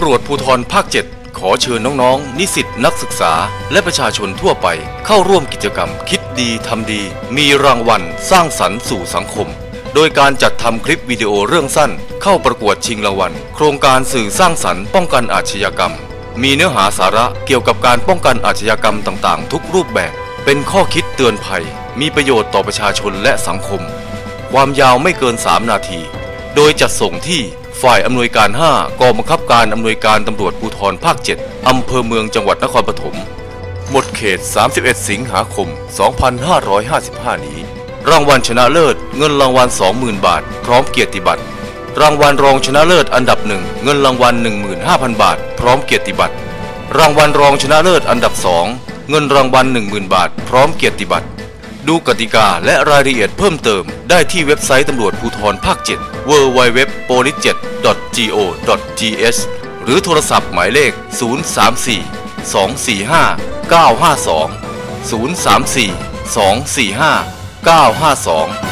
ำรวจภูธรภาค 7 ขอเชิญน้องๆ นิสิตนักศึกษา และประชาชนทั่วไป เข้าร่วมกิจกรรมคิดดีทำดี มีรางวัลสร้างสรรค์สู่สังคม โดยการจัดทำคลิปวิดีโอเรื่องสั้น เข้าประกวดชิงรางวัลโครงการสื่อสร้างสรรค์ป้องกันอาชญากรรม มีเนื้อหาสาระเกี่ยวกับการป้องกันอาชญากรรมต่างๆ ทุกรูปแบบ เป็นข้อคิดเตือนภัย มีประโยชน์ต่อประชาชนและสังคม ความยาวไม่เกิน 3 นาที โดยจัดส่งที่ฝ่ายอำนวยการ 5กองบังคับการอำนวยการตำรวจภูธรภาค 7 อำเภอเมืองจังหวัดนครปฐม หมดเขต 31 สิงหาคม 2555 นี้ รางวัลชนะเลิศ เงินรางวัล 20,000 บาท พร้อมเกียรติบัตร รางวัลรองชนะเลิศอันดับหนึ่งเงินรางวัล 15,000 บาท พร้อมเกียรติบัตร รางวัลรองชนะเลิศอันดับ 2 เงินรางวัล 10,000 บาท พร้อมเกียรติบัตร ดูกติกาและรายละเอียดเพิ่มเติม ได้ที่เว็บไซต์ตำรวจภูธรภาค 7 www.police7.go.th หรือโทรศัพท์หมายเลข 034 245 952 034 245 952